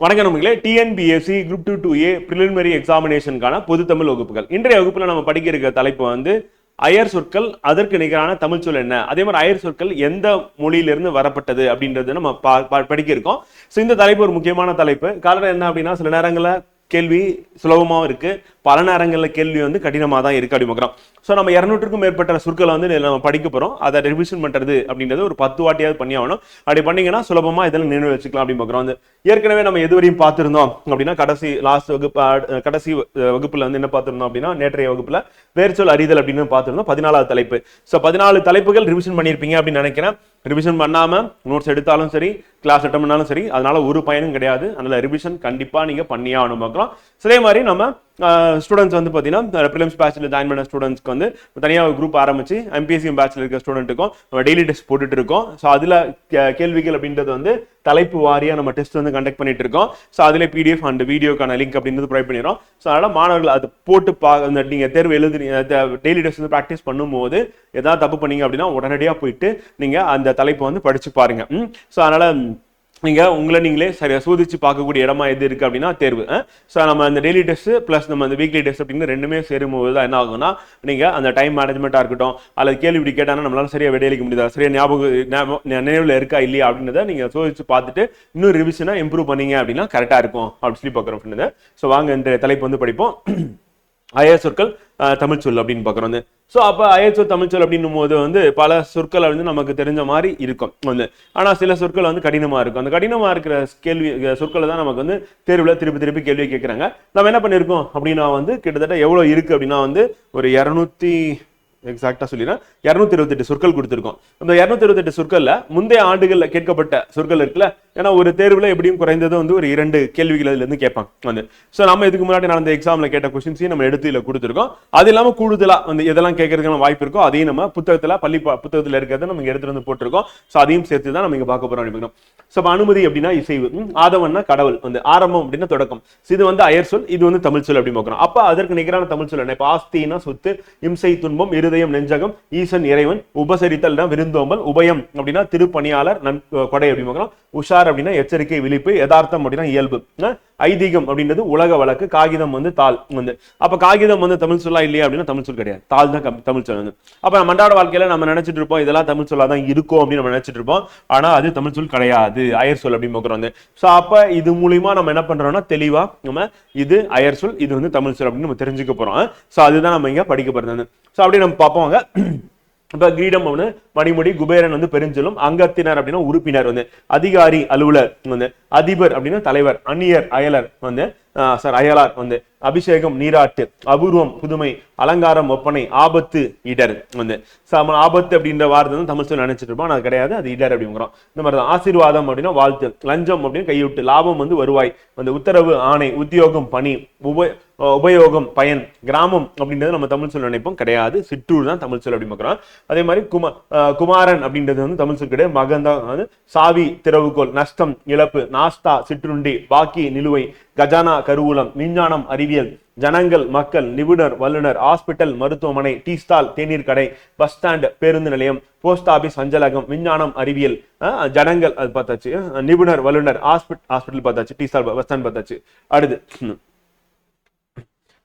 வணக்கம் நண்பர்களே. TNPSC group two two A preliminary எக்ஸாமினேஷனுக்கான பொது தமிழ் வகுப்புகள். இன்றைய வகுப்பில் நம்ம படிக்க இருக்க தலைப்பு வந்து அயர் சொற்கள் அதற்கு நிகரான தமிழ் சொல் என்ன? அதே மாதிரி அயர் சொற்கள் எந்த மொழியிலிருந்து வரப்பட்டது அப்படின்றது நம்ம பா- படிக்க இருக்கோம். ஸோ இந்த தலைப்பு ஒரு முக்கியமான தலைப்பு. காரணம் என்ன அப்படின்னா சில நேரங்களில் கேள்வி சுலபமாகவும் இருக்குது பல நேரங்களில் கேள்வி வந்து கடினமாக தான் இருக்குது அப்படி பார்க்குறோம். ஸோ நம்ம இரநூற்றுக்கும் மேற்பட்ட சொற்களை வந்து நம்ம படிக்க போகிறோம் அதை ரிவிஷன் பண்ணுறது அப்படின்றது ஒரு பத்து வாட்டியாவது பண்ணி ஆகணும். அப்படி பண்ணிங்கன்னா சுலபமாக இதெல்லாம் நினைவு வச்சுக்கலாம் அப்படின்னு பார்க்குறோம். வந்து ஏற்கனவே நம்ம எதுவரையும் பார்த்துருந்தோம் அப்படின்னா கடைசி லாஸ்ட் வகுப்பு கடைசி வகுப்பில் வந்து என்ன பார்த்துருந்தோம் அப்படின்னா நேற்றைய வகுப்பில் வேர்ச்சொல் அறிதல் அப்படின்னு பார்த்துருந்தோம். பதினாலாவது தலைப்பு. ஸோ பதினாலு தலைப்புகள் ரிவிஷன் பண்ணியிருப்பீங்க அப்படின்னு நினைக்கிறேன். ரிவிஷன் பண்ணாமல் நோட்ஸ் எடுத்தாலும் சரி கிளாஸ் அட்டன் பண்ணாலும் சரி அதனால ஒரு பயனும் கிடையாது. அதனால ரிவிஷன் கண்டிப்பாக நீங்கள் பண்ணியே ஆகணும் பார்க்குறோம் அதே மாதிரி நம்ம ஸ்டூடெண்ட்ஸ் வந்து பார்த்தீங்கன்னா ப்ரிலிம்ஸ் பேட்சில் ஜாயின் பண்ண ஸ்டூடெண்ட்ஸ்க்கு வந்து தனியாக ஒரு குரூப் ஆரம்பிச்சு எம்பிஎஸ்சி பேட்சில் இருக்க ஸ்டூடெண்ட்டுக்கும் நம்ம டெய்லி டெஸ்ட் போட்டுட்டு இருக்கோம். ஸோ அதில் கேள்விகள் அப்படின்றது வந்து தலைப்பு வாரியாக நம்ம டெஸ்ட் வந்து கண்டக்ட் பண்ணிட்டு இருக்கோம். ஸோ அதில் பிடிஎஃப் அண்ட் வீடியோக்கான லிங்க் அப்படின்றது ப்ரொவைட் பண்ணிடுறோம். ஸோ அதனால் மாணவர்கள் அதை போட்டு பா அந்த நீங்கள் தேர்வு எழுதி டெய்லி டெஸ்ட் வந்து ப்ராக்டிஸ் பண்ணும்போது ஏதாவது தப்பு பண்ணீங்க அப்படின்னா உடனடியாக போயிட்டு நீங்கள் அந்த தலைப்பை வந்து படிச்சு பாருங்க. ஸோ அதனால் நீங்கள் உங்களை நீங்களே சரியா சோதிச்சு பார்க்கக்கூடிய இடமா எது இருக்குது அப்படின்னா தேர்வு ஸோ நம்ம அந்த டெய்லி டெஸ்ட் ப்ளஸ் நம்ம அந்த வீக்லி டெஸ்ட் அப்படின்னு ரெண்டுமே சேரும்போது தான் என்ன ஆகும்னா நீங்கள் அந்த டைம் மேனேஜ்மெண்ட்டாக இருக்கட்டும் அல்லது கேள்வி இப்படி கேட்டாங்கன்னா நம்மளால சரியாக விடையளிக்க முடியாது சரியாக ஞாபகம் ஞாபகம் நினைவில் இருக்கா இல்லையா அப்படின்றத நீங்கள் சோதிச்சு பார்த்துட்டு இன்னும் ரிவிஷனாக இம்ப்ரூவ் பண்ணீங்க அப்படின்னா கரெக்டாக இருக்கும் அப்படின்னு சொல்லி பார்க்குறோம் அப்படின்றத ஸோ வாங்க இந்த தலைப்பு வந்து படிப்போம். ஐயா சொற்கள் தமிழ் சொல் அப்படின்னு பார்க்குறோம். வந்து ஸோ அப்போ அயர் தமிழ்ச்சொல் அப்படின்னும் போது வந்து பல சொற்களை வந்து நமக்கு தெரிஞ்ச மாதிரி இருக்கும். வந்து ஆனால் சில சொற்கள் வந்து கடினமாக இருக்கும். அந்த கடினமாக இருக்கிற கேள்வி சொற்களை தான் நமக்கு வந்து தேர்வில் திருப்பி திருப்பி கேள்வி கேட்குறாங்க நம்ம என்ன பண்ணியிருக்கோம் அப்படின்னா வந்து கிட்டத்தட்ட எவ்வளோ இருக்குது அப்படின்னா வந்து ஒரு இரநூத்தி எக்ஸாக்டாக சொல்லிடுறேன் இரநூத்தி இருபத்தெட்டு சொற்கள் கொடுத்துருக்கோம். அந்த இரநூத்தி இருபத்தெட்டு சொற்களில் முந்தைய ஆண்டுகளில் கேட்கப்பட்ட சொற்கள் இருக்குல்ல ஏன்னா ஒரு தேர்வில் எப்படியும் குறைந்தது வந்து ஒரு இரண்டு கேள்விகள் அதுலேருந்து கேட்பாங்க வந்து. ஸோ நம்ம இதுக்கு முன்னாடி நடந்த எக்ஸாமில் கேட்ட கொஸ்டின்ஸையும் நம்ம எடுத்து இதுல கொடுத்துருக்கோம். அது இல்லாமல் கூடுதலாக வந்து எதெல்லாம் கேட்கறதுக்கான வாய்ப்பு இருக்கோ அதையும் நம்ம புத்தகத்தில் பள்ளி புத்தகத்தில் இருக்கிறத நம்ம எடுத்துகிட்டு வந்து போட்டிருக்கோம். ஸோ அதையும் சேர்த்து தான் நம்ம இங்கே பார்க்க போகிறோம் அப்படிங்கிறோம் ஸோ அனுமதி அப்படின்னா இசைவு. ஆதவன்னா கடவுள் வந்து ஆரம்பம் அப்படின்னா தொடக்கம். So இது வந்து அயர் சொல் இது வந்து தமிழ் சொல் அப்படின்னு பார்க்கணும். அப்போ அதற்கு நிகரான தமிழ் சொல் என்ன? இப்போ ஆஸ்தினா சொத்து இம்சை துன்பம் இரு இருதயம் நெஞ்சகம் ஈசன் இறைவன் உபசரித்தல் விருந்தோம்பல் உபயம் அப்படின்னா திருப்பணியாளர் நன் கொடை அப்படின்னு உஷார் அப்படின்னா எச்சரிக்கை விழிப்பு யதார்த்தம் அப்படின்னா இயல்பு. ஐதீகம் அப்படின்றது உலக வழக்கு காகிதம் வந்து தாள் வந்து. அப்ப காகிதம் வந்து தமிழ் சொல்லா இல்லையா அப்படின்னா தமிழ் சொல் கிடையாது. தாள் தான் தமிழ் சொல் வந்து. அப்ப நம்ம அன்றாட வாழ்க்கையில நம்ம நினைச்சிட்டு இருப்போம் இதெல்லாம் தமிழ் சொல்லா தான் இருக்கும் அப்படின்னு நம்ம நினைச்சிட்டு இருப்போம். ஆனா அது தமிழ் சொல் கிடையாது. அயர் சொல் அப்படின்னு பார்க்குறோம் வந்து. ஸோ அப்ப இது மூலியமா நம்ம என்ன பண்றோம்னா தெளிவா நம்ம இது அயர் சொல் இது வந்து தமிழ் சொல் அப்படின்னு நம்ம தெரிஞ்சுக்க போறோம். ஸோ அதுதான் நம்ம இங்க படிக்க போறது ஸோ அப்படியே நம்ம பார்ப்போம் வாங்க. கிரீடம் வந்து மணிமுடி குபேரன் வந்து பெருஞ்சொல்லும் அங்கத்தினர் அப்படின்னா உறுப்பினர் வந்து அதிகாரி அலுவலர் வந்து அதிபர் அப்படின்னா தலைவர் அந்நியர் அயலர் வந்து சார் அயலார் வந்து அபிஷேகம் நீராட்டு அபூர்வம் புதுமை அலங்காரம் ஒப்பனை ஆபத்து இடர் வந்து. ஆபத்து அப்படின்ற வார்த்தை வந்து தமிழ் சொல்லி நினைச்சிட்டு இருப்போம். அது கிடையாது. அது இடர் அப்படிங்கிறோம். இந்த மாதிரி தான். ஆசீர்வாதம் அப்படின்னா வாழ்த்து லஞ்சம் அப்படின்னு கைவிட்டு லாபம் வந்து வருவாய். வந்து உத்தரவு ஆணை உத்தியோகம் பணி உப உபயோகம் பயன் கிராமம் அப்படின்றது நம்ம தமிழ் சொல் நினைப்போம். கிடையாது. சிற்றூர் தான் தமிழ் சொல் அப்படிங்கிறோம் அதே மாதிரி கும குமாரன் அப்படின்றது வந்து தமிழ் சொல் கிடையாது. மகன் தான் வந்து சாவி திறவுகோல் நஷ்டம் இழப்பு நாஸ்தா சிற்றுண்டி பாக்கி நிலுவை கஜானா கருவூலம் விஞ்ஞானம் அறிவியல் ஜனங்கள் மக்கள் நிபுணர் வல்லுனர் ஹாஸ்பிட்டல் மருத்துவமனை டீ ஸ்டால் தேநீர் கடை பஸ் ஸ்டாண்ட் பேருந்து நிலையம் போஸ்ட் ஆபீஸ் அஞ்சலகம் விஞ்ஞானம் அறிவியல் ஜனங்கள் அது பார்த்தாச்சு நிபுணர் வல்லுனர் ஹாஸ்பிட் ஹாஸ்பிட்டல் பார்த்தாச்சு டீ ஸ்டால் பஸ் ஸ்டாண்ட் பார்த்தாச்சு. அடுத்து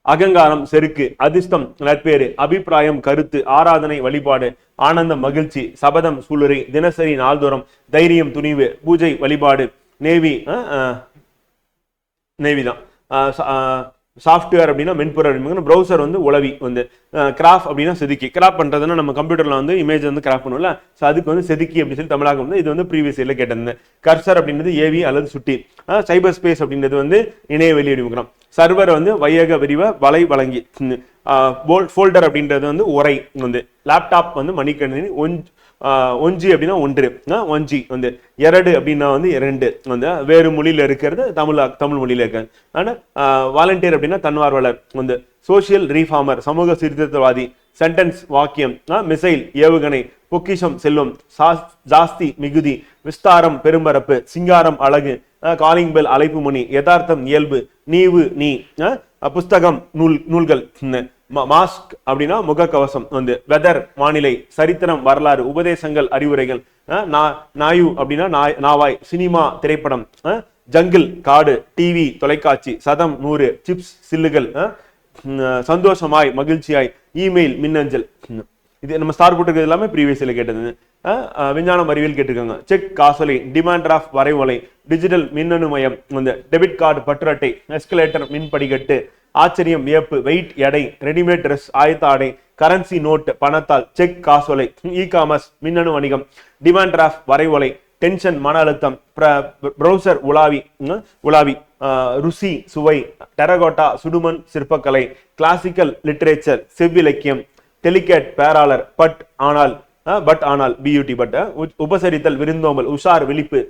அகங்காரம் செருக்கு அதிர்ஷ்டம் நற்பேறு அபிப்பிராயம் கருத்து ஆராதனை வழிபாடு ஆனந்தம் மகிழ்ச்சி சபதம் சூளுரை தினசரி நாள்தோறும் தைரியம் துணிவு பூஜை வழிபாடு நேவி அஹ், நேவி தான். சாஃப்ட்வேர் அப்படின்னா மென்பொருள் ப்ரௌசர் வந்து உளவி வந்து கிராஃப் அப்படின்னா செதுக்கி. கிராப் பண்ணுறதுன்னா நம்ம கம்ப்யூட்டரில் வந்து இமேஜ் வந்து கிராப் பண்ணுவோம்ல ஸோ அதுக்கு வந்து செதுக்கி அப்படின்னு சொல்லி தமிழாக வந்து இது வந்து ப்ரீவியஸ் இயரில் கேட்டிருந்தேன் கர்சர் அப்படின்றது ஏவி அல்லது சுட்டி. சைபர் ஸ்பேஸ் அப்படின்றது வந்து இணையவெளி அப்படிங்கிறோம் சர்வர் வந்து வையக விரிவ வலை வழங்கி ஃபோல்டர் அப்படின்றது வந்து உரை வந்து லேப்டாப் வந்து மணிக்கணினி ஒன் ஒஞ்சி அப்படின்னா ஒன்று. ஒஞ்சி வந்து. இரடு அப்படின்னா வந்து இரண்டு. வந்து வேறு மொழியில் இருக்கிறது தமிழ் தமிழ் மொழியில் இருக்கிறது. ஆனால் வாலண்டியர் அப்படின்னா தன்வார்வலர் வந்து சோஷியல் ரீஃபார்மர் சமூக சீர்திருத்தவாதி சென்டென்ஸ் வாக்கியம் மிசைல் ஏவுகணை பொக்கிஷம் செல்வம் ஜாஸ்தி மிகுதி விஸ்தாரம் பெரும்பரப்பு சிங்காரம் அழகு காலிங் பெல் அழைப்பு மணி யதார்த்தம் இயல்பு நீவு நீ புஸ்தகம் நூல் நூல்கள் மாஸ்க் அப்படின்னா முகக்கவசம் வந்து வெதர் வானிலை சரித்திரம் வரலாறு உபதேசங்கள் அறிவுரைகள் நா- நாயு அப்படின்னா நாய்- நாவாய் சினிமா திரைப்படம் ஜங்கிள் காடு டிவி தொலைக்காட்சி சதம் நூறு சிப்ஸ் சில்லுகள் சந்தோஷமாய் மகிழ்ச்சியாய் இமெயில் மின்னஞ்சல் இது நம்ம ஸ்டார் போட்டிருக்கிறது எல்லாமே ப்ரீவியஸில் கேட்டது. விஞ்ஞானம் அறிவியல் கேட்டிருக்காங்க. செக் காசோலை டிமாண்ட் ஆஃப் வரைவலை டிஜிட்டல் மின்னணு மயம் இந்த டெபிட் கார்டு பற்று அட்டை எஸ்கலேட்டர் மின் படிக்கட்டு ஆச்சரியம் வியப்பு வெயிட் எடை ரெடிமேட் ட்ரெஸ் ஆயத்த ஆடை கரன்சி நோட் பணத்தால் செக் காசோலை இ காமர்ஸ் மின்னணு வணிகம் டிமாண்ட் டிராஃப்ட் வரைவலை டென்ஷன் மன அழுத்தம் ப்ரௌசர் உலாவி உலாவி ருசி சுவை டெரகோட்டா சுடுமண் சிற்பக்கலை கிளாசிக்கல் லிட்ரேச்சர் செவ்விலக்கியம் டெலிகேட் பேராளர் பட் ஆனால் பட் ஆனால் பியூட்டி பட் உபசரித்தல் விருந்தோமல் உஷார் விழிப்பு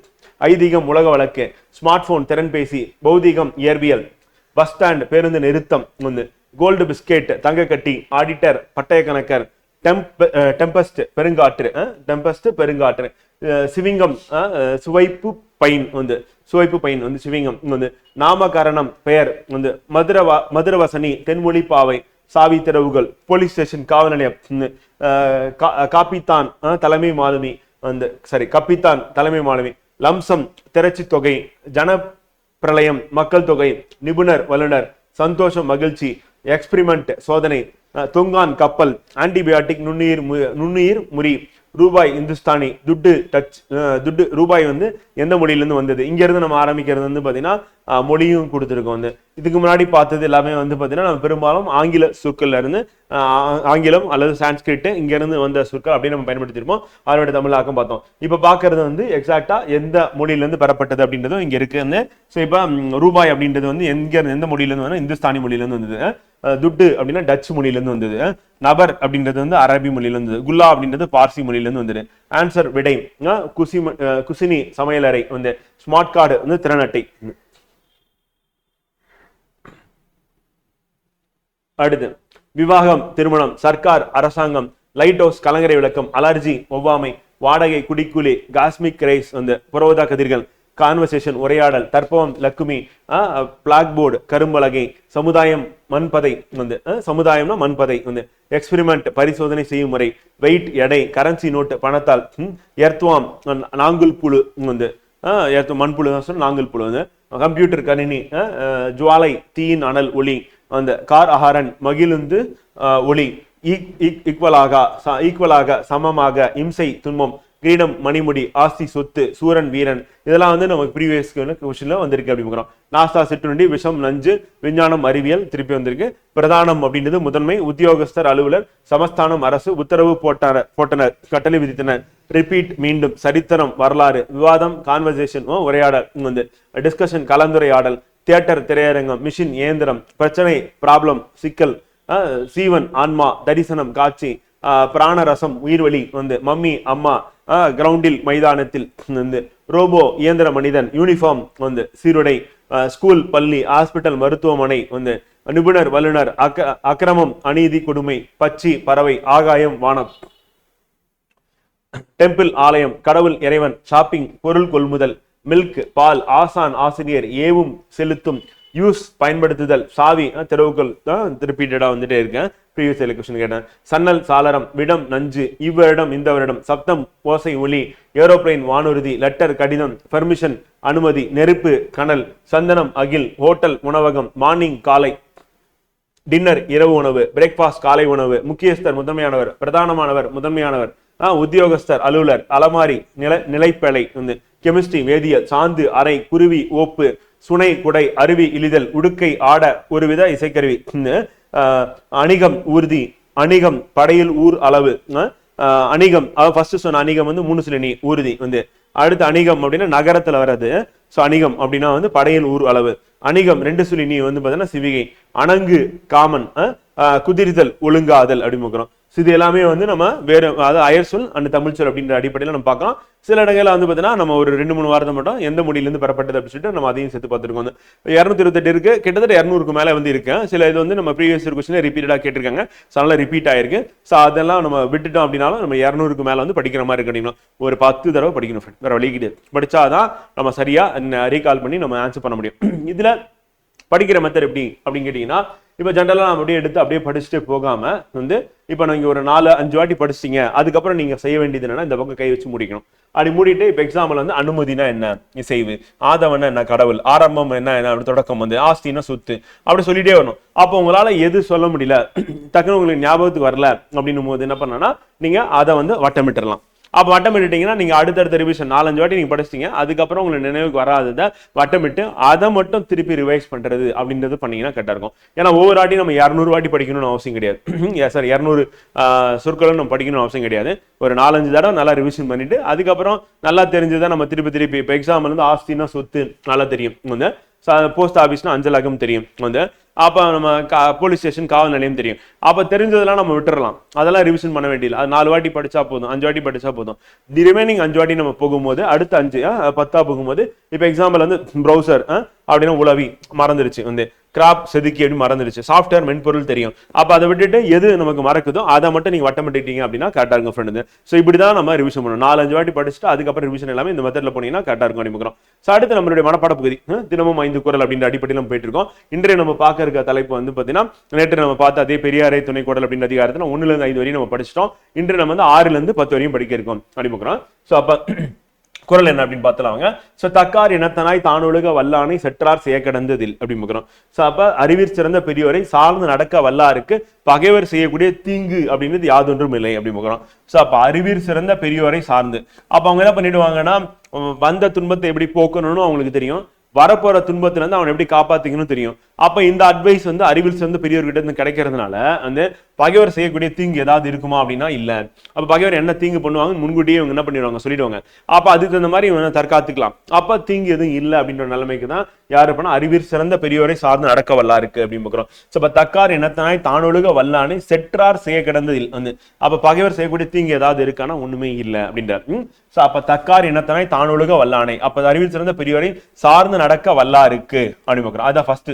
ஐதீகம் உலக வழக்கு ஸ்மார்ட் போன் திறன்பேசி பௌதீகம் இயற்பியல் பஸ் ஸ்டாண்ட் பேருந்து நிறுத்தம் வந்து கோல்டு பிஸ்கெட் தங்கக்கட்டி ஆடிட்டர் பட்டய கணக்கர் டெம்ப் டெம்பஸ்ட் பெருங்காற்று டெம்பஸ்ட் பெருங்காற்று சிவிங்கம் சுவைப்பு பைன் வந்து சுவைப்பு பைன் வந்து சிவிங்கம் வந்து நாமகரணம் பெயர் வந்து மதுரவா மதுரவசனி தென்மொழி பாவை சாவி திறவுகள் போலீஸ் ஸ்டேஷன் காவல் நிலையம் கா- காப்பித்தான் தலைமை மாலுமி வந்து சாரி கப்பித்தான் தலைமை மாலுமி லம்சம் திரட்சி தொகை ஜன பிரளயம் மக்கள் தொகை நிபுணர் வல்லுனர் சந்தோஷம் மகிழ்ச்சி எக்ஸ்பிரிமெண்ட் சோதனை தொங்கான் கப்பல் ஆன்டிபயாட்டிக் நுண்ணுயிர் மு- நுண்ணுயிர் முறி ரூபாய் இந்துஸ்தானி துட்டு டச் துட்டு ரூபாய் வந்து எந்த மொழியிலேருந்து வந்தது? இங்கேருந்து நம்ம ஆரம்பிக்கிறது வந்து பார்த்தீங்கன்னா மொழியும் கொடுத்துருக்கோம். வந்து இதுக்கு முன்னாடி பார்த்தது எல்லாமே வந்து பார்த்தீங்கன்னா நம்ம பெரும்பாலும் ஆங்கில சொற்கள்ல இருந்து ஆங்கிலம் அல்லது சான்ஸ்கிரிட்டு இங்கேருந்து வந்த சொற்கள் அப்படியே நம்ம பயன்படுத்தியிருப்போம். அதனுடைய தமிழாக்கம் பார்த்தோம். இப்போ பார்க்கறது வந்து எக்ஸாக்டா எந்த மொழியிலேருந்து பெறப்பட்டது அப்படின்றதும் இங்கே இருக்குது ஸோ இப்போ ரூபாய் அப்படின்றது வந்து எங்கேருந்து எந்த மொழியிலேருந்து வந்து இந்துஸ்தானி மொழியிலேருந்து வந்தது. துட்டு அப்படின்னா டச் மொழியிலேருந்து வந்தது. நபர் அப்படின்றது வந்து அரபி மொழியிலேருந்து வந்தது. குல்லா அப்படின்றது பார்சி மொழியிலேருந்து வந்தது. ஆன்சர் விடை குசி குசினி சமையலறை வந்து ஸ்மார்ட் கார்டு வந்து திறனட்டை அடுத்து விவாகம் திருமணம் சர்க்கார் அரசாங்கம் லைட் ஹவுஸ் கலங்கரை விளக்கம் அலர்ஜி ஒவ்வாமை வாடகை குடிக்குலி காஸ்மிக் ரைஸ் வந்து புரோதா கதிர்கள் கான்வர்சேஷன் உரையாடல் தற்பவம் லக்குமி பிளாக் போர்டு கரும்பலகை சமுதாயம் மண்பதை வந்து சமுதாயம்னா மண்பதை வந்து எக்ஸ்பெரிமெண்ட் பரிசோதனை செய்யும் முறை வெயிட் எடை கரன்சி நோட்டு பணத்தால் எர்த்வாம் நாங்குல் புழு வந்து மண்புழு தான் நாங்குல் புழு வந்து கம்ப்யூட்டர் கணினி ஜுவாலை தீயின் அனல் ஒளி அந்த கார் அகாரன் மகிழுந்து ஒளி. ஈக்குவலாக ஈக்குவலாக சமமாக இம்சை துன்பம் கிரீடம் மணிமுடி ஆஸ்தி சொத்து சூரன் வீரன் இதெல்லாம் வந்து நமக்கு ப்ரீவியஸ் கொஸ்டின்ல வந்திருக்கு அப்படிங்கிறோம் நாஸ்தா சிற்றுண்டி விஷம் நஞ்சு விஞ்ஞானம் அறிவியல் திருப்பி வந்திருக்கு. பிரதானம் அப்படின்றது முதன்மை உத்தியோகஸ்தர் அலுவலர் சமஸ்தானம் அரசு உத்தரவு போட்டார் போட்டனர் கட்டளை விதித்தனர். ரிப்பீட் மீண்டும் சரித்திரம் வரலாறு விவாதம் கான்வர்சேஷன் உரையாடல் வந்து டிஸ்கஷன் கலந்துரையாடல் தியேட்டர் திரையரங்கம் மிஷின் இயந்திரம் பிரச்சனை ப்ராப்ளம் சிக்கல் சீவன் ஆன்மா தரிசனம் காட்சி அஹ், பிராணரசம் உயிர்வழி வந்து மம்மி அம்மா கிரவுண்டில் மைதானத்தில் வந்து ரோபோ இயந்திர மனிதன் யூனிஃபார்ம் வந்து சீருடை ஸ்கூல் பள்ளி ஹாஸ்பிட்டல் மருத்துவமனை வந்து நிபுணர் வல்லுனர் அக்க அக்கிரமம் அநீதி கொடுமை பச்சி பறவை ஆகாயம் வானம். டெம்பிள் ஆலயம் கடவுள் இறைவன் ஷாப்பிங் பொருள் கொள்முதல் மில்க் பால் ஆசான் ஆசிரியர் ஏவும் செலுத்தும் யூஸ் பயன்படுத்துதல். சாவி அஹ், தான் ரிப்பீட்டடா வந்துட்டே இருக்கேன் ப்ரீவியஸ் கொஸ்டின் கேட்டேன். சன்னல் சாளரம் விடம் நஞ்சு இவ்வரிடம் இந்த வருடம் சப்தம் ஓசை ஒலி ஏரோப்ளேன் வானூர்தி லெட்டர் கடிதம் பெர்மிஷன் அனுமதி நெருப்பு கனல் சந்தனம் அகில் ஹோட்டல் உணவகம் மார்னிங் காலை டின்னர் இரவு உணவு பிரேக்ஃபாஸ்ட் காலை உணவு முக்கியஸ்தர் முதன்மையானவர் பிரதானமானவர் முதன்மையானவர் உத்தியோகஸ்தர் அலுவலர் அலமாரி நில நிலைப்பலை வந்து கெமிஸ்ட்ரி வேதியியல் சாந்து அறை குருவி ஓப்பு சுனை குடை அருவி இழிதல் உடுக்கை ஆட ஒருவித இசைக்கருவி. அணிகம் ஊர்தி அணிகம் படையில் ஊர் அளவு. அணிகம் ஆ, அணிகம் ஃபர்ஸ்ட் சொன்ன அணிகம் வந்து மூணு சிலனி ஊர்தி வந்து. அடுத்து அணிகம் அப்படின்னா நகரத்துல வர்றது. சோ அணிகம் அப்படின்னா வந்து படையல் ஊர் அளவு. அணிகம் ரெண்டு சுழி நீ வந்து பாத்தீங்கன்னா சிவிகை. அணங்கு காமன். குதிரிதல் ஒழுங்காதல் அப்படின்னு So இது எல்லாமே வந்து நம்ம வேற அதாவது அயர் சொல் அண்ட் தமிழ் சொல் அப்படின்ற அடிப்படையில் நம்ம பார்க்கலாம் சில இடங்களில் வந்து பார்த்தீங்கன்னா நம்ம ஒரு ரெண்டு மூணு வாரத்தை மட்டும் எந்த மொழியிலேருந்து பெறப்பட்டது அப்படின்னு சொல்லிட்டு நம்ம அதையும் சேர்த்து பார்த்துருக்கோம். வந்து இரநூத்தி இருபத்தெட்டு இருக்கு. கிட்டத்தட்ட இரநூறுக்கு மேலே வந்து இருக்கேன் சில இது வந்து நம்ம ப்ரீவியஸ் கொஸ்டின் ரிப்பீட்டடாக கேட்டிருக்காங்க. ஸோ அதனால ரிப்பீட் ஆயிருக்கு. ஸோ அதெல்லாம் நம்ம விட்டுட்டோம் அப்படின்னாலும் நம்ம இரநூறுக்கு மேலே வந்து படிக்கிற மாதிரி இருக்கு அப்படின்னா ஒரு பத்து தடவை படிக்கணும் ஃப்ரெண்ட் வேறு வழி கிடையாது. படிச்சாதான் நம்ம சரியாக ரீகால் பண்ணி நம்ம ஆன்சர் பண்ண முடியும். இதில் படிக்கிற மெத்தட் எப்படி அப்படின்னு கேட்டிங்கன்னா இப்போ ஜென்ரலாக நம்ம அப்படியே எடுத்து அப்படியே படிச்சுட்டு போகாமல் வந்து இப்போ நீங்கள் ஒரு நாலு அஞ்சு வாட்டி படிச்சிட்டீங்க. அதுக்கப்புறம் நீங்கள் செய்ய வேண்டியது என்னன்னா இந்த பக்கம் கை வச்சு முடிக்கணும். அப்படி மூடிட்டு இப்போ எக்ஸாம்பிள் வந்து அனுமதினா என்ன? இசைவு ஆதவன என்ன? கடவுள். ஆரம்பம் என்ன? என்ன? அப்படி தொடக்கம் வந்து. ஆஸ்தினா சொத்து. அப்படி சொல்லிட்டே வரணும். அப்போ உங்களால் எது சொல்ல முடியல? டக்குன்னு உங்களுக்கு ஞாபகத்துக்கு வரல. அப்படின்னும் போது என்ன பண்ணனா நீங்கள் அதை வந்து வட்டமிட்டுடலாம் அப்போ வட்டமிட்டுட்டிங்கன்னா நீங்கள் அடுத்தடுத்த ரிவிஷன் நாலஞ்சு வாட்டி நீங்கள் படிச்சிட்டிங்க. அதுக்கப்புறம் உங்களுக்கு நினைவுக்கு வராததை வட்டமிட்டு அதை மட்டும் திருப்பி ரிவைஸ் பண்ணுறது அப்படின்றது பண்ணிங்கன்னா கரெக்டாக இருக்கும். ஏன்னா ஒவ்வொரு வாட்டி நம்ம இரநூறு வாட்டி படிக்கணும்னு அவசியம் கிடையாது. சார் இரநூறு சொற்களும் நம்ம படிக்கணும்னு அவசியம் கிடையாது. ஒரு நாலஞ்சு தடவை நல்லா ரிவிஷன் பண்ணிட்டு அதுக்கப்புறம் நல்லா தெரிஞ்சதை நம்ம திருப்பி திருப்பி இப்போ எக்ஸாம்பிள் வந்து ஆஸ்தினா சொத்து நல்லா தெரியும். வந்து போஸ்ட் ஆஃபீஸ்னா அஞ்சலகம் தெரியும். வந்து அப்போ நம்ம கா போலீஸ் ஸ்டேஷன் காவல் நிலையம் தெரியும். அப்போ தெரிஞ்சதெல்லாம் நம்ம விட்டுறலாம். அதெல்லாம் ரிவிஷன் பண்ண வேண்டியது அது நாலு வாட்டி படித்தா போதும் அஞ்சு வாட்டி படித்தா போதும். தி ரிமைனிங் அஞ்சு வாட்டி நம்ம போகும்போது அடுத்த அஞ்சு பத்தா போகும்போது இப்போ எக்ஸாம்பிள் வந்து ப்ரௌசர் அப்படின்னா உளவி மறந்துருச்சு வந்து. கிராப் செதுக்கி எப்படி மறந்துடுச்சு. சாஃப்ட்வேர் மென்பொருள் தெரியும். அப்போ அதை விட்டுட்டு எது நமக்கு மறக்குதோ அதை மட்டும் நீங்கள் வட்டமிட்டுட்டீங்க அப்படின்னா கரெக்டாக இருக்கும் ஃப்ரெண்டு ஸோ இப்படி தான் நம்ம ரிவிஷன் பண்ணணும். நாலு அஞ்சு வாட்டி படிச்சுட்டு அதுக்கப்புறம் ரிவிஷன் எல்லாமே இந்த மெத்தடில் போனீங்கன்னா கரெக்டாக இருக்கும் அப்படிங்கிறோம் ஸோ அடுத்து நம்மளுடைய மனப்பாட பகுதி. தினமும் ஐந்து குரல் அப்படின்ற அடிப்படையில் நம்ம போயிட்டு இருக்கோம். இன்றைய நம்ம பார்க்க இருக்க தலைப்பு வந்து பார்த்தீங்கன்னா நேற்று நம்ம பார்த்த அதே பெரியாரை துணை குரல் அப்படின்ற அதிகாரத்தில் ஒன்றுலேருந்து ஐந்து வரையும் நம்ம படிச்சிட்டோம். இன்று நம்ம வந்து ஆறுலேருந்து பத்து வரையும் படிக்க இருக்கோம் அப்படிங்கிறோம் ஸோ அப்போ குரல் என்ன அப்படின்னு பார்த்தலாம் அவங்க ஸோ தக்கார் இனத்தனாய் தானொழுக வல்லானை செற்றார் செய்ய அப்படின்னு அப்படிங்கிறோம் ஸோ அப்போ அறிவிற் சிறந்த பெரியோரை சார்ந்து நடக்க வல்லாருக்கு பகைவர் செய்யக்கூடிய தீங்கு அப்படின்றது யாதொன்றும் இல்லை அப்படிங்கிறோம் ஸோ அப்போ அறிவிற் சிறந்த பெரியோரை சார்ந்து. அப்போ அவங்க என்ன பண்ணிடுவாங்கன்னா வந்த துன்பத்தை எப்படி போக்கணும்னு அவங்களுக்கு தெரியும். வரப்போற துன்பத்துல இருந்து அவனை எப்படி காப்பாத்திக்கணும் தெரியும். அப்போ இந்த அட்வைஸ் வந்து அறிவில் சிறந்த பெரியவர்கிட்ட இருந்து கிடைக்கிறதுனால வந்து பகைவர் செய்யக்கூடிய தீங்கு ஏதாவது இருக்குமா அப்படின்னா இல்லை. அப்போ பகைவர் என்ன தீங்கு பண்ணுவாங்க? முன்கூட்டியே இவங்க என்ன பண்ணிடுவாங்க? சொல்லிடுவாங்க. அப்போ அதுக்கு தகுந்த மாதிரி இவங்க தற்காத்துக்கலாம். அப்போ தீங்கு எதுவும் இல்லை அப்படின்ற நிலைமைக்கு தான் யார் பண்ணா? அறிவில் சிறந்த பெரியவரை சார்ந்து நடக்க வல்லா இருக்கு அப்படின்னு பார்க்குறோம் ஸோ அப்ப தக்கார் இனத்தனாய் தானொழுக வல்லானை செற்றார் செய்ய கிடந்ததில் வந்து. அப்போ பகைவர் செய்யக்கூடிய தீங்கு ஏதாவது இருக்கானா? ஒன்றுமே இல்லை அப்படின்றார். ஸோ அப்போ தக்கார் இனத்தனாய் தானொழுக வல்லானை. அப்போ அறிவில் சிறந்த பெரியவரை சார்ந்து நடக்க வல்லா இருக்கு அப்படின்னு பார்க்குறோம் அதான் ஃபர்ஸ்ட்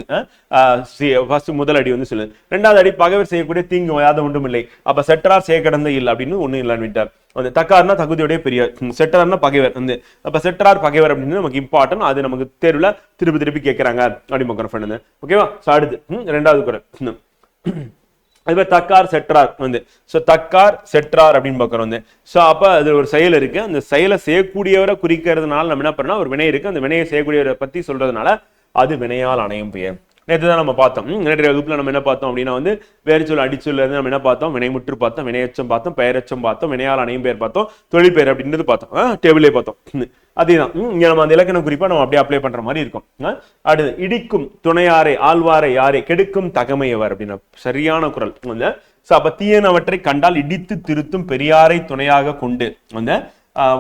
ஃபர்ஸ்ட் முதல் அடி வந்து சொல்லுது ரெண்டாவது அடி பகைவர் செய்யக்கூடிய தீங்கு யாத ஒன்றும் இல்லை அப்ப செற்றார் செய்ய கடந்த இல்லை அப்படின்னு ஒண்ணும் இல்லைன்னு விட்டார். அந்த தக்கார்னா தகுதியுடைய பெரிய செட்டரார்னா பகைவர் வந்து அப்ப செட்டரார் பகைவர் அப்படின்னு நமக்கு இம்பார்ட்டன் அது நமக்கு தேர்வுல திருப்பி திருப்பி கேட்கறாங்க அப்படின்னு ஃப்ரெண்ட் ஓகேவா அடுத்து ரெண்டாவது குரல். ம். அது மாதிரி தக்கார் செற்றார் வந்து. ஸோ தக்கார் செற்றார் அப்படின்னு பார்க்குறோம் வந்து. ஸோ அப்போ அது ஒரு செயல் இருக்கு. அந்த செயலை செய்யக்கூடியவரை குறிக்கிறதுனால நம்ம என்ன பண்ணால் ஒரு வினை இருக்கு. அந்த வினையை செய்யக்கூடியவரை பத்தி சொல்றதுனால அது வினையால் அணையும் பெயர். நேற்று தான் நம்ம பார்த்தோம். ம், நேற்றைய வகுப்பில் நம்ம என்ன பார்த்தோம் அப்படின்னா வந்து வேறு சொல் அடிச்சொல்ல இருந்து நம்ம என்ன பார்த்தோம்? வினைமுற்று பார்த்தோம் வினையச்சம் பார்த்தோம் பெயரச்சம் பார்த்தோம் வினையால் அணையும் பெயர் பார்த்தோம் தொழில் பெயர் அப்படின்றது பார்த்தோம். டேபிளே பார்த்தோம். அதேதான். இங்கே நம்ம அந்த இலக்கணம் குறிப்பாக நம்ம அப்படியே அப்ளை பண்ணுற மாதிரி இருக்கும். அடுத்து இடிக்கும் துணையாரை ஆழ்வாரை யாரை? கெடுக்கும் தகமையவர் அப்படின்னா சரியான குரல். வந்து ஸோ அப்போ தீயனவற்றை கண்டால் இடித்து திருத்தும் பெரியாரை துணையாக கொண்டு வந்து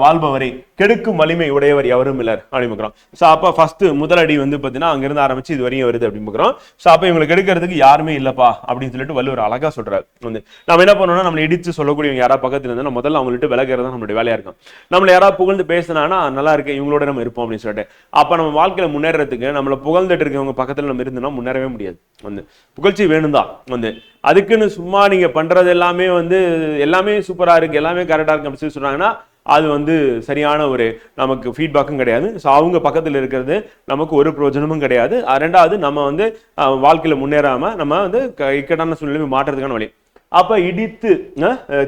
வாழ்பவரை கெடுக்கும் வலிமை உடையவர் எவரும் இல்லர் அப்படிங்கிறோம் ஸோ அப்போ ஃபர்ஸ்ட் முதலடி வந்து பார்த்தீங்கன்னா அங்கிருந்து ஆரம்பிச்சு இது வரையும் வருது அப்படிங்கிறோம் ஸோ அப்போ இவங்களுக்கு எடுக்கிறதுக்கு யாருமே இல்லப்பா அப்படின்னு சொல்லிட்டு வள்ளுவர் அழகா சொல்றாரு. வந்து நம்ம என்ன பண்ணோம்னா நம்மளை இடிச்சு சொல்லக்கூடியவங்க யாரா பக்கத்துல இருந்தா முதல்ல அவங்கள்ட்ட விலகிறது தான் நம்மளுடைய வேலையா இருக்கும். நம்மள யாராவது புகழ்ந்து பேசினானா நல்லா இருக்கு இவங்களோட நம்ம இருப்போம் அப்படின்னு சொல்லிட்டு. அப்போ நம்ம வாழ்க்கையில முன்னேறதுக்கு நம்மள புகழ்ந்துட்டு இருக்கவங்க பக்கத்துல நம்ம இருந்தோம்னா முன்னேறவே முடியாது. வந்து புகழ்ச்சி வேணும் தான். வந்து அதுக்குன்னு சும்மா நீங்க பண்றது எல்லாமே வந்து எல்லாமே சூப்பரா இருக்கு எல்லாமே கரெக்டா இருக்கு அப்படின்னு சொல்லி சொன்னாங்கன்னா அது வந்து சரியான ஒரு நமக்கு ஃபீட்பேக்கும் கிடையாது. ஸோ அவங்க பக்கத்தில் இருக்கிறது நமக்கு ஒரு பிரயோஜனமும் கிடையாது. ரெண்டாவது நம்ம வந்து வாழ்க்கையில் முன்னேறாமல் நம்ம வந்து க- இக்கட்டான சூழ்நிலை மாற்றுறதுக்கான வழி. அப்போ இடித்து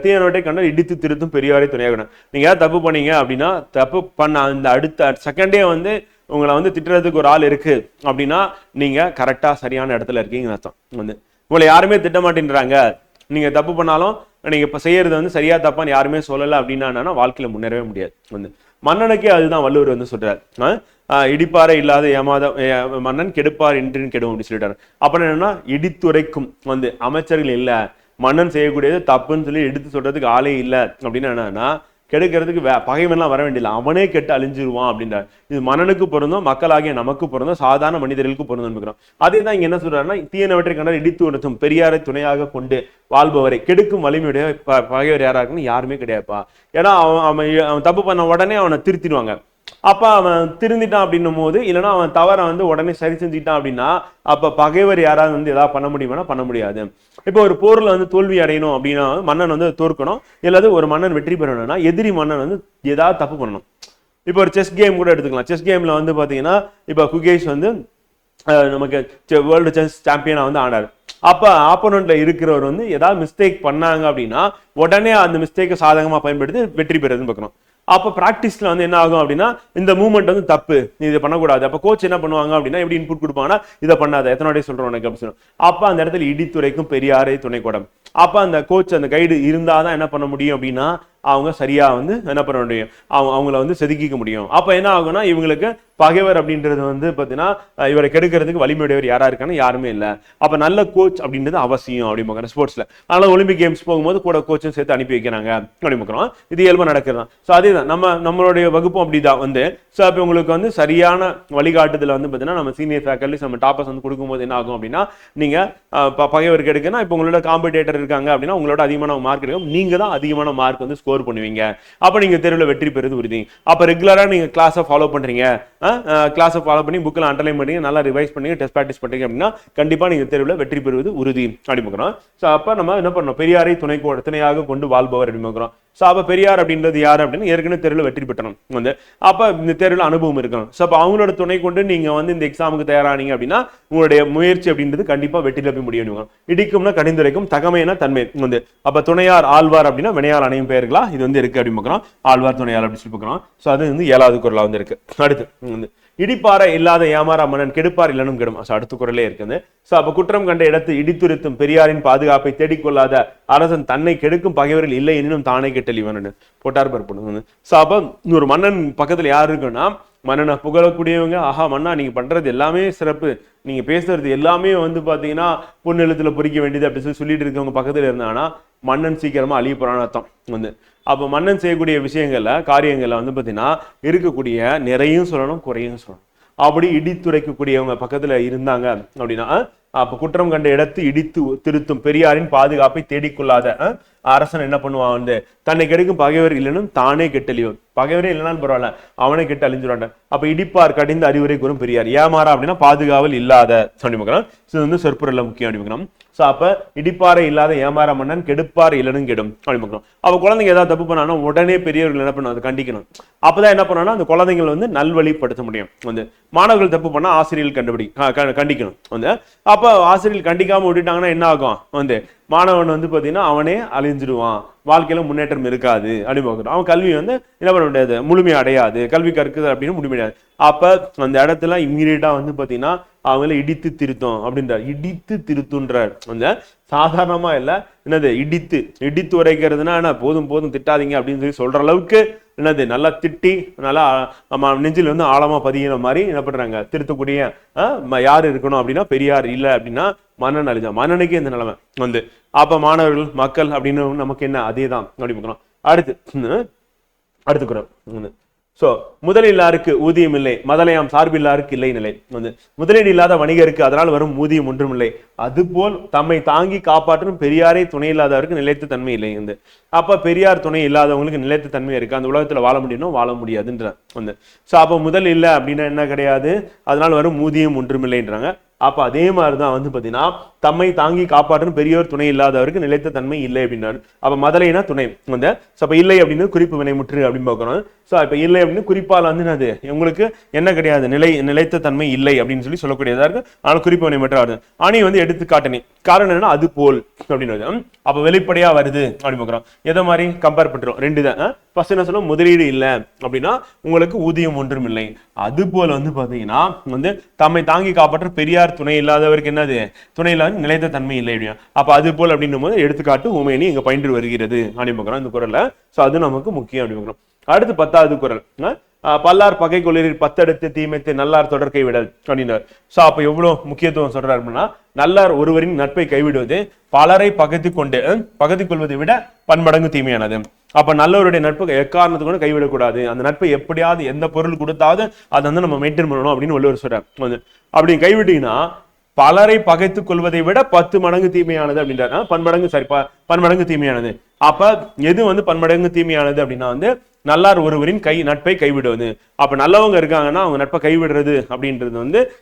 தீயனோட்டை கண்டால் இடித்து திருத்தும் பெரியாரை துணையாகணும். நீங்கள் ஏதாவது தப்பு பண்ணீங்க அப்படின்னா தப்பு பண்ண அந்த அடுத்த செகண்டே வந்து உங்களை வந்து திட்டுறதுக்கு ஒரு ஆள் இருக்குது அப்படின்னா நீங்கள் கரெக்டாக சரியான இடத்துல இருக்கீங்கன்னு அர்த்தம். வந்து. உங்களை யாருமே திட்ட மாட்டேன்றாங்க நீங்கள் தப்பு பண்ணாலும் நீங்கள் இப்போ செய்யறது வந்து சரியா தப்பான்னு யாருமே சொல்லலை அப்படின்னா என்னன்னா வாழ்க்கையில் முன்னேறவே முடியாது. வந்து மன்னனுக்கே அதுதான் வள்ளுவர் வந்து சொல்கிறார் ஆஹ் இடிப்பாறை இல்லாத ஏமாத மன்னன் கெடுப்பார் என்று கெடும் அப்படின்னு சொல்லிட்டாரு. அப்புறம் என்னன்னா இடித்துரைக்கும் வந்து அமைச்சர்கள் இல்லை மன்னன் செய்யக்கூடியது தப்புன்னு சொல்லி எடுத்து சொல்றதுக்கு ஆளே இல்லை அப்படின்னு என்னன்னா கெடுக்கிறதுக்கு வே பகைவன்லாம் வர வேண்டியதில்லை. அவனே கெட்டு அழிஞ்சிருவான் அப்படின்றார். இது மன்னனுக்கு பொருந்தும் மக்களாகிய நமக்கு பொருந்தும் சாதாரண மனிதர்களுக்கு பொருந்தும் அதே தான் இங்கே என்ன சொல்றாருன்னா தீயனவற்றை கண்டால் இடித்து உணர்த்தும் பெரியாரை துணையாக கொண்டு வாழ்பவரை கெடுக்கும் வலிமையுடைய ப- பகைவர் யாராக இருக்குன்னு யாருமே கிடையாதுப்பா. ஏன்னா அவன் அவன் அவன் தப்பு பண்ண உடனே அவனை திருத்திடுவாங்க. அப்போ அவன் திருந்திட்டான் அப்படின்னும் போது இல்லைன்னா அவன் தவறை வந்து உடனே சரி செஞ்சுட்டான் அப்படின்னா அப்போ பகைவர் யாராவது வந்து எதாவது பண்ண முடியுமானா பண்ண முடியாது. இப்போ ஒரு போரில் வந்து தோல்வி அடையணும் அப்படின்னா மன்னன் வந்து தோற்கணும். இல்லாத ஒரு மன்னன் வெற்றி பெறணும்னா எதிரி மன்னன் வந்து ஏதாவது தப்பு பண்ணணும். இப்போ ஒரு செஸ் கேம் கூட எடுத்துக்கலாம். செஸ் கேமில் வந்து பார்த்தீங்கன்னா இப்போ குகேஷ் வந்து நமக்கு வேர்ல்டு செஸ் சாம்பியனாக வந்து ஆனார். அப்போ ஆப்போனண்ட்ல இருக்கிறவர் வந்து ஏதாவது மிஸ்டேக் பண்ணாங்க அப்படின்னா உடனே அந்த மிஸ்டேக்கை சாதகமாக பயன்படுத்தி வெற்றி பெறதுன்னு பார்க்கணும் அப்போ ப்ராக்டிஸில் வந்து என்ன ஆகும் அப்படின்னா இந்த மூவ்மெண்ட் வந்து தப்பு. நீ இதை பண்ணக்கூடாது. அப்போ கோச் என்ன பண்ணுவாங்க அப்படின்னா எப்படி இன்புட் கொடுப்பாங்கன்னா இதை பண்ணாத. எத்தனை வாட்டி சொல்கிறோம் உனக்கு அப்படின்னு சொல்லுவோம் அப்போ அந்த இடத்துல இடித்துறைக்கும் பெரியாரை துணைக்கூடம். அப்போ அந்த கோச் அந்த கைடு இருந்தால் தான் என்ன பண்ண முடியும் அப்படின்னா அவங்க சரியாக வந்து என்ன பண்ண முடியும்? அவங்க அவங்கள வந்து செதுக்கிக்க முடியும். அப்போ என்ன ஆகும்னா இவங்களுக்கு பகைவர் அப்படின்றது வந்து பார்த்தீங்கன்னா இவரை கெடுக்கிறதுக்கு வலிமையுடையவர் யாரா இருக்கான்னு யாருமே இல்லை. அப்போ நல்ல கோச் அப்படின்றது அவசியம் அப்படிம்பாங்க ஸ்போர்ட்ஸில் அதனால் ஒலிம்பிக் கேம்ஸ் போகும்போது கூட கோச்சும் சேர்த்து அனுப்பி வைக்கிறாங்க அப்படிம்பாக்கிறோம் இது இயல்பாக நடக்கிறது ஸோ அதே தான் நம்ம நம்மளுடைய வகுப்பும் அப்படிதான் வந்து. ஸோ அப்போ உங்களுக்கு வந்து சரியான வழிகாட்டுதல் வந்து பார்த்தீங்கன்னா நம்ம சீனியர் ஃபேக்கல்டிஸ் நம்ம டாப்பர்ஸ் வந்து கொடுக்கும்போது என்ன ஆகும் அப்படின்னா நீங்க அஹ், ப- பகைவருக்கு இப்போ உங்களோட காம்படேட்டர் இருக்காங்க அப்படின்னா உங்களோட அதிகமான மார்க் எடுக்கும். நீங்கள் தான் அதிகமான மார்க் வந்து ஸ்கோர் பண்ணுவீங்க. அப்போ நீங்கள் தெருவில் வெற்றி பெறுவது உறுதி. அப்போ ரெகுலராக நீங்க கிளாஸை ஃபாலோ பண்ணுறீங்க கிளாஸை ஃபாலோ பண்ணி புக்கில் அண்டர்லைன் பண்ணி நல்லா ரிவைஸ் பண்ணி டெஸ்ட் ப்ராக்டிஸ் பண்றீங்க அப்படின்னா கண்டிப்பா நீங்கள் தெருவில் வெற்றி பெறுவது உறுதி அப்படின்னு ஸோ அப்ப நம்ம என்ன பண்ணோம் பெரியாரை துணை துணையாக கொண்டு வாழ்பவர் அப்படிங்கிறோம் ஸோ அப்போ பெரியார் அப்படின்றது யார் அப்படின்னு ஏற்கனவே தெருவில் வெற்றி பெற்றணும். வந்து அப்போ இந்த தேர்வில் அனுபவம் இருக்கணும். ஸோ அப்போ அவங்களோட துணை கொண்டு நீங்கள் வந்து இந்த எக்ஸாமுக்கு தயாரானீங்க அப்படின்னா உங்களுடைய முயற்சி அப்படின்றது கண்டிப்பாக வெற்றியில் போய் முடியும் இடிக்கும்னா கடிந்துரைக்கும் தகமையான தன்மை. வந்து அப்போ துணையார் ஆழ்வார் அப்படின்னா வினையார் அணையும் பெயர்களா? இது வந்து இருக்கு அப்படின்னு பார்க்குறோம் ஆழ்வார் துணையார் அப்படின்னு சொல்லி பார்க்குறோம் ஸோ அது வந்து ஏழாவது குரலாக வந்து இருக்குது அடுத்து வந்து இடிப்பார இல்லாத ஏமாறா மன்னன் கெடுப்பார் இல்லனும் கெடும். So, அடுத்த குரலே இருக்குது. ஸோ அப்போ குற்றம் கண்ட இடத்து இடித்துரித்தும் பெரியாரின் பாதுகாப்பை தேடிக்கொள்ளாத அரசன் தன்னை கெடுக்கும் பகைவர்கள் இல்லை எனினும் தானே கெட்டல் இவன் போட்டார் பரப்பணும் ஸோ அப்போ ஒரு மன்னன் பக்கத்தில் யார் இருக்குன்னா மன்னனை புகழக்கூடியவங்க ஆஹா மன்னா நீங்கள் பண்ணுறது எல்லாமே சிறப்பு. நீங்கள் பேசுறது எல்லாமே வந்து பார்த்தீங்கன்னா பொண்ணு எழுத்துல பொறிக்க வேண்டியது அப்படின்னு சொல்லி சொல்லிட்டு இருக்கவங்க பக்கத்தில் இருந்தாங்கன்னா மன்னன் சீக்கிரமா அழிய போகிறான்னு அர்த்தம். வந்து அப்போ மன்னன் செய்யக்கூடிய விஷயங்களில் காரியங்களில் வந்து பார்த்தீங்கன்னா இருக்கக்கூடிய நிறையும் சொல்லணும் குறையும் சொல்லணும். அப்படி இடித்துரைக்கக்கூடியவங்க பக்கத்தில் இருந்தாங்க அப்படின்னா அப்போ குற்றம் கண்ட இடத்து இடித்து திருத்தும் பெரியாரின் பாதுகாப்பை தேடிக்கொள்ளாத அரசன் என்ன பண்ணுவான் வந்து தன்னை கெடுக்கும் பகைவர் இல்லைனும் தானே கெட்டழியும். பகைவரே இல்லைனாலும் பரவாயில்ல அவனை கெட்டு அழிஞ்சுடாண்ட அப்ப இடிப்பார் கடிந்து அறிவுரை கூறும் பெரியார். ஏமாறா அப்படின்னா பாதுகாவல் இல்லாத அப்படிமுக்கிறோம் இது வந்து சொற்பொருள்ல முக்கியம் அப்படிமுக்கிறோம் சோ அப்ப இடிப்பாறை இல்லாத ஏமாற மன்னன் கெடுப்பார் இல்லைன்னு கெடும் அப்படிமுக்கிறோம் அப்ப குழந்தைங்க ஏதாவது தப்பு பண்ணாலும் உடனே பெரியவர்கள் என்ன பண்ணும் அதை கண்டிக்கணும். அப்பதான் என்ன பண்ணணும் அந்த குழந்தைங்களை வந்து நல்வழிப்படுத்த முடியும். வந்து மாணவர்கள் தப்பு பண்ணா ஆசிரியர்கள் கண்டுபிடி க- கண்டிக்கணும். வந்து அப்ப ஆசிரியர்கள் கண்டிக்காம விட்டுட்டாங்கன்னா என்ன ஆகும்? வந்து மாணவன் வந்து பார்த்தீங்கன்னா அவனே அழிஞ்சிடுவான். வாழ்க்கையில் முன்னேற்றம் இருக்காது அப்படின்னு அவன் கல்வி வந்து என்ன பண்ண முடியாது? முழுமையை அடையாது. கல்வி கற்குது அப்படின்னு முடிய முடியாது அப்போ அந்த இடத்துல இம்மீடியட்டாக வந்து பார்த்தீங்கன்னா அவங்கள இடித்து திருத்தம் அப்படின்றார். இடித்து திருத்துன்றார் அந்த சாதாரணமாக இல்லை. என்னது? இடித்து. இடித்து உரைக்கிறதுனா என்ன? போதும் போதும் திட்டாதீங்க அப்படின்னு சொல்லி சொல்கிற அளவுக்கு என்னது? நல்லா திட்டி நல்லா நெஞ்சில் வந்து ஆழமாக பதிகிற மாதிரி என்ன பண்ணுறாங்க திருத்தக்கூடிய யார் இருக்கணும் அப்படின்னா பெரியார் இல்லை அப்படின்னா மன்னன் அழிஞ்சான் மன்னனுக்கே இந்த நிலைமை வந்து அப்ப மாணவர்கள் மக்கள் அப்படின்னு நமக்கு என்ன? அதே தான் அப்படி பார்க்கணும். அடுத்து அடுத்துக்கிறோம் அடுத்து முதலில்லாருக்கு ஊதியம் இல்லை மதலையாம் சார்பில்லாருக்கு இல்லை நிலை. வந்து முதலீடு இல்லாத வணிகருக்கு அதனால் வரும் ஊதியம் ஒன்றும் இல்லை. அதுபோல் தம்மை தாங்கி காப்பாற்றும் பெரியாரே துணை இல்லாதவருக்கு நிலைத்த தன்மை இல்லை. வந்து அப்போ பெரியார் துணை இல்லாதவங்களுக்கு நிலைத்த தன்மை இருக்கு? அந்த உலகத்தில் வாழ முடியணும் வாழ முடியாதுன்ற வந்து ஸோ அப்போ முதல் இல்லை அப்படின்னா என்ன கிடையாது? அதனால் வரும் ஊதியம் ஒன்றும் இல்லைன்றாங்க. அப்போ அதே மாதிரிதான் வந்து பாத்தீங்கன்னா தம்மை தாங்கி காப்பாற்றும் பெரியோர் துணை இல்லாதவருக்கு நிலைத்த தன்மை இல்லை அப்படின்னாரு. அப்ப மதலைனா துணை. வந்து ஸோ அப்ப இல்லை அப்படின்னு குறிப்பு வினைமுற்று அப்படின்னு பார்க்கணும். ஸோ இப்ப இல்லை அப்படின்னு குறிப்பால் வந்து என்னது உங்களுக்கு என்ன கிடையாது? நிலை நிலைத்த தன்மை இல்லை அப்படின்னு சொல்லி சொல்லக்கூடியதா இருக்கு. ஆனால் குறிப்பு வினைமுற்று வருது. அணி வந்து எடுத்துக்காட்டணி காரணம் என்னன்னா அது போல் அப்படின்னு அப்போ வெளிப்படையாக வெளிப்படையா வருது அப்படின்னு பார்க்குறோம். எதை மாதிரி? கம்பேர் பண்ணுறோம் ரெண்டு தான் ஃபர்ஸ்ட் என்ன சொல்லுவோம் முதலீடு இல்லை அப்படின்னா உங்களுக்கு ஊதியம் ஒன்றும் இல்லை. அது போல் வந்து பாத்தீங்கன்னா வந்து தம்மை தாங்கி காப்பாற்ற பெரியார் துணை இல்லாதவருக்கு என்னது? துணை இல்லாத நிலைத்த தன்மை இல்லை அப்படின்னா அப்ப அது போல் அப்படின்னும் போது எடுத்துக்காட்டு உமையணி இங்க பயின்று வருகிறது அப்படின்னு பார்க்குறோம். இந்த குரல்ல. சோ அது நமக்கு முக்கியம் அப்படின்னு பார்க்குறோம். அடுத்து பத்தாவது குரல். பல்லார் பகை கொள்ளிரில் பத்தெடுத்து தீமைத்து நல்லார் தொடர்கை விடல் அப்படின்னார். சோ அப்ப எவ்வளவு முக்கியத்துவம் சொல்றாரு அப்படின்னா நல்லார் ஒருவரின் நட்பை கைவிடுவது பலரை பகத்து கொண்டு பகத்து கொள்வதை விட பன்மடங்கு தீமையானது. அப்ப நல்லவருடைய நட்பு எக்காரணத்துக்கு கூட கைவிடக்கூடாது. அந்த நட்பை எப்படியாவது எந்த பொருள் கொடுத்தாவது அதை வந்து நம்ம மெயின்டைன் பண்ணணும் அப்படின்னு வள்ளுவர் சொல்றார். வந்து அப்படி கைவிட்டீங்கன்னா பலரை பகைத்துக் கொள்வதை விட பத்து மடங்கு தீமையானது அப்படின்றாரு. பன்மடங்கு சரி ப- பன்மடங்கு தீமையானது. அப்ப எது வந்து பன்மடங்கு தீமையானது அப்படின்னா வந்து நல்லார் ஒருவரின் கை நட்பை கைவிடுவது. அப்ப நல்லவங்க இருக்காங்கன்னா அவங்க நட்பை கைவிடுறது அப்படின்றது வந்து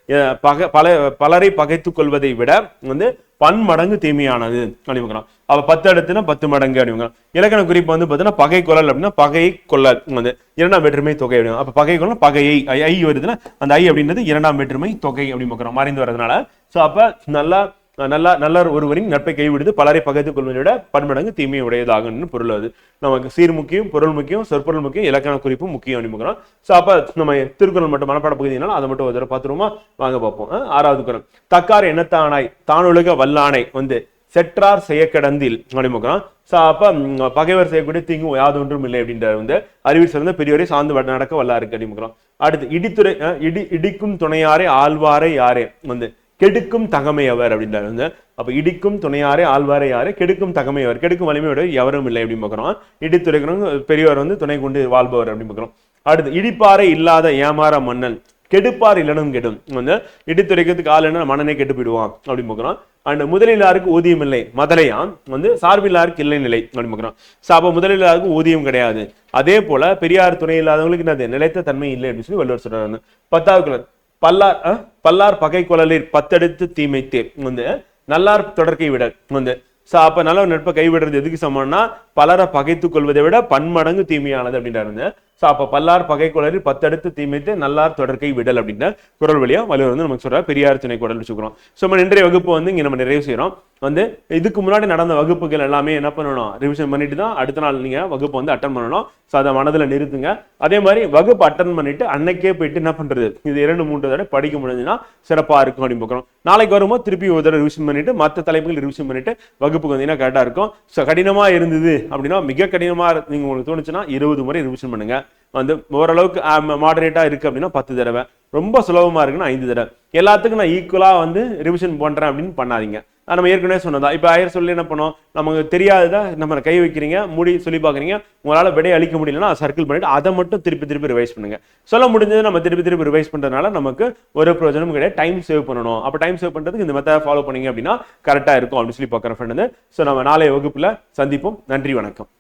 பக பல பலரை பகைத்துக் கொள்வதை விட வந்து பன்மடங்கு தீமையானது அப்படின்னு பார்க்கிறோம் அப்ப பத்து அடுத்துனா பத்து மடங்கு அப்படிங்க இலக்கண குறிப்பு வந்து பார்த்தீங்கன்னா பகை கொள்ளல் அப்படின்னா பகை கொள்ளல் வந்து இரண்டாம் வேற்றுமை தொகை அப்படிங்க அப்ப பகை கொள்ளல் பகையை ஐ ஐ வருதுன்னா அந்த ஐ அப்படின்றது இரண்டாம் வேற்றுமை தொகை அப்படின்னு பார்க்கிறோம். மறைந்து வரதுனால சோ அப்ப நல்லா நல்லா நல்ல ஒருவரின் நட்பை கைவிடுது. பலரை பகைத்துக் கொள்வதை விட பன்மடங்கு தீமையை உடையதாகும்னு பொருள் அது. நமக்கு சீர் முக்கியம் பொருள் முக்கியம் சொற்பொருள் முக்கியம் இலக்கண குறிப்பு முக்கியம் அப்படின்னு ஸோ அப்போ நம்ம திருக்குறள் மட்டும் மனப்பாட பகுதினால அதை மட்டும் ஒரு தடவை பார்த்துருவோமா? வாங்க பார்ப்போம். ஆறாவது குரல். தக்கார் எண்ணத்தானாய் தானுலக வல்லானை. வந்து செற்றார் செய்யக்கடந்தில் அப்படின்னு ஸோ அப்போ பகைவர் செய்யக்கூடிய தீங்கும் யாது ஒன்றும் இல்லை அப்படின்ற வந்து அறிவில் சிறந்த பெரியவரை சார்ந்து நடக்க வல்லா இருக்கு அடுத்து இடித்துறை இடி இடிக்கும் துணையாரே ஆழ்வாரே யாரே? வந்து கெடுக்கும் தகமையவர் அப்படின்றாரு. வந்து அப்ப இடிக்கும் துணையாரே ஆழ்வாரே யாரு? கெடுக்கும் தகமையவர். கெடுக்கும் வலிமையோட எவரும் இல்லை அப்படின்னு பார்க்கிறோம். இடித்துரைக்கிறவங்க பெரியவர் வந்து துணை கொண்டு வாழ்பவர் அப்படின்னு பார்க்கிறோம். அடுத்து இடிப்பாறை இல்லாத ஏமாற மன்னன். கெடுப்பார் இல்லனும் கெடும். வந்து இடித்துரைக்கிறதுக்கு ஆள் என்ன மன்னனை கெட்டு போயிடுவான் அப்படின்னு பார்க்கிறோம். அண்ட் முதலிலாருக்கு ஊதியம் இல்லை. மதலையாம் வந்து சார்பில்லாருக்கு இல்லை நிலை அப்படின்னு பார்க்கிறோம். ஸோ அப்போ முதலிலாருக்கு ஊதியம் கிடையாது. அதே போல பெரியார் துணை இல்லாதவங்களுக்கு என்னது? நிலைத்த தன்மை இல்லை அப்படின்னு சொல்லி வள்ளுவர் சொல்றாரு. பத்தாவது பல்லார் அஹ், பல்லார் பகை குழலில் பத்தெடுத்து தீமைத்தே வந்து நல்லார் தொடர்க்கை விட வந்து. சோ அப்ப நல்ல நட்பை கைவிடுறது எதுக்கு சமம்னா பலரை பகைத்துக் கொள்வதை விட பன்மடங்கு தீமையானது அப்படின்றாரு. ஸோ அப்போ பல்லார் பகை குளறி பத்தடுத்து தீமைத்து நல்லார் தொடர்க்கை விடல் அப்படின்ற குரல் வழியாக வள்ளுவர் வந்து நமக்கு சொல்கிறார் பெரியார் துணை குரல் வச்சுக்கிறோம் ஸோ நம்ம இன்றைய வகுப்பு வந்து இங்கே நம்ம நிறைவு செய்கிறோம் வந்து இதுக்கு முன்னாடி நடந்த வகுப்புகள் எல்லாமே என்ன பண்ணணும்? ரிவிஷன் பண்ணிட்டு தான் அடுத்த நாள் நீங்கள் வகுப்பு வந்து அட்டன் பண்ணணும். ஸோ அதை மனதில் நிறுத்துங்க. அதே மாதிரி வகுப்பு அட்டன் பண்ணிட்டு அன்னைக்கே போயிட்டு என்ன பண்ணுறது இது இரண்டு மூன்று தடவை படிக்க முடிஞ்சுன்னா சிறப்பாக இருக்கும் அப்படின்னு பார்க்குறோம். நாளைக்கு வரும்போது திருப்பி ஒரு தடவை ரிவிஷன் பண்ணிட்டு மற்ற தலைப்புகள் ரிவிஷன் பண்ணிட்டு வகுப்புக்கு வந்தீங்கன்னா கரெக்டாக இருக்கும். ஸோ கடினமாக இருந்தது அப்படின்னா மிக கடினமாக நீங்கள் உங்களுக்கு தோணுச்சுன்னா இருபது முறை ரிவிஷன் பண்ணுங்கள் வந்து ஓரளவுக்கு மாடரேட்டாக இருக்குது அப்படின்னா பத்து தடவை. ரொம்ப சுலபமாக இருக்குன்னா ஐந்து தடவை. எல்லாத்துக்கும் நான் ஈக்குவலாக வந்து ரிவிஷன் பண்ணுறேன் அப்படின்னு பண்ணாதீங்க. அது நம்ம ஏற்கனவே சொன்னதா இப்போ ஆயர் சொல்லி என்ன பண்ணோம்? நமக்கு தெரியாததா நம்ம கை வைக்கிறீங்க மூடி சொல்லி பார்க்குறீங்க உங்களால் விடையை அளிக்க முடியலன்னா சர்க்கிள் பண்ணிட்டு அதை மட்டும் திருப்பி திருப்பி ரிவைஸ் பண்ணுங்க. சொல்ல முடிஞ்சது நம்ம திருப்பி திருப்பி ரிவைஸ் பண்ணுறதுனால நமக்கு ஒரு பிரயோஜனம் கிடையாது. டைம் சேவ் பண்ணணும். அப்போ டைம் சேவ் பண்ணுறதுக்கு இந்த மெத்தடை ஃபாலோ பண்ணீங்க அப்படின்னா கரெக்டாக இருக்கும் அப்படின்னு சொல்லி பார்க்குறேன் ஃப்ரெண்டு ஸோ நம்ம நாளைய வகுப்பில் சந்திப்போம். நன்றி வணக்கம்.